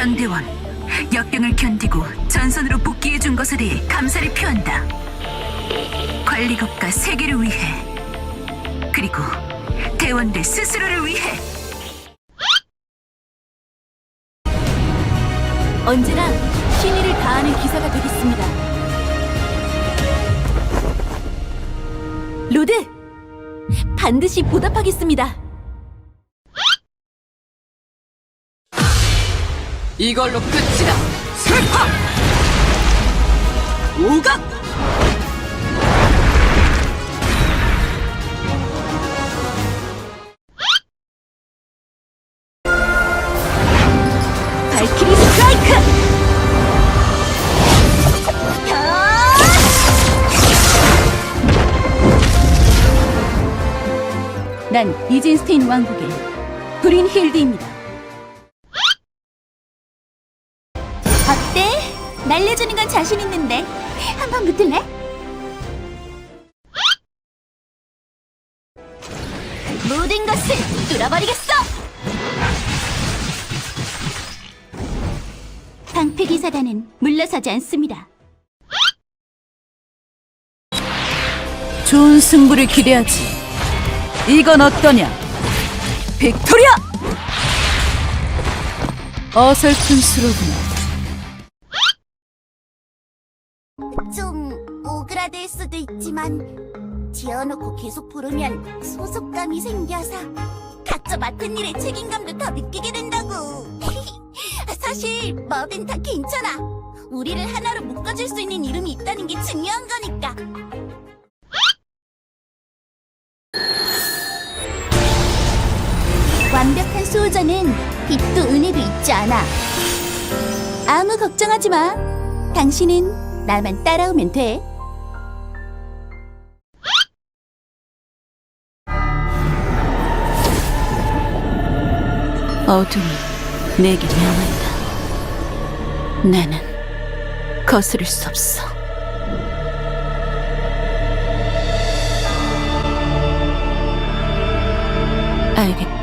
전대원, 역경을 견디고 전선으로 복귀해 준 것에 대해 감사를 표한다. 관리국가 세계를 위해 그리고 대원들 스스로를 위해 언제나 신의를 다하는 기사가 되겠습니다. 로드! 반드시 보답하겠습니다. 이걸로 끝이다. 슬파. 오각. 스트라이크! 난 이젠스테인 왕국의 브린 힐드입니다. 어때? 날려주는 건 자신 있는데 한번 붙을래? 모든 것을 뚫어버리겠어! 방패 기사단은 물러서지 않습니다. 좋은 승부를 기대하지. 이건 어떠냐? 빅토리아! 어설픈스러구나. 좀 오그라들 수도 있지만 지어놓고 계속 부르면 소속감이 생겨서 각자 맡은 일에 책임감도 더 느끼게 된다고. 사실 뭐든 다 괜찮아. 우리를 하나로 묶어줄 수 있는 이름이 있다는 게 중요한 거니까. 완벽한 수호자는 빛도 은혜도 있지 않아. 아무 걱정하지 마. 당신은 나만 따라오면 돼. 어둠이 내게 명한다. 나는 거스를 수 없어. 알겠다.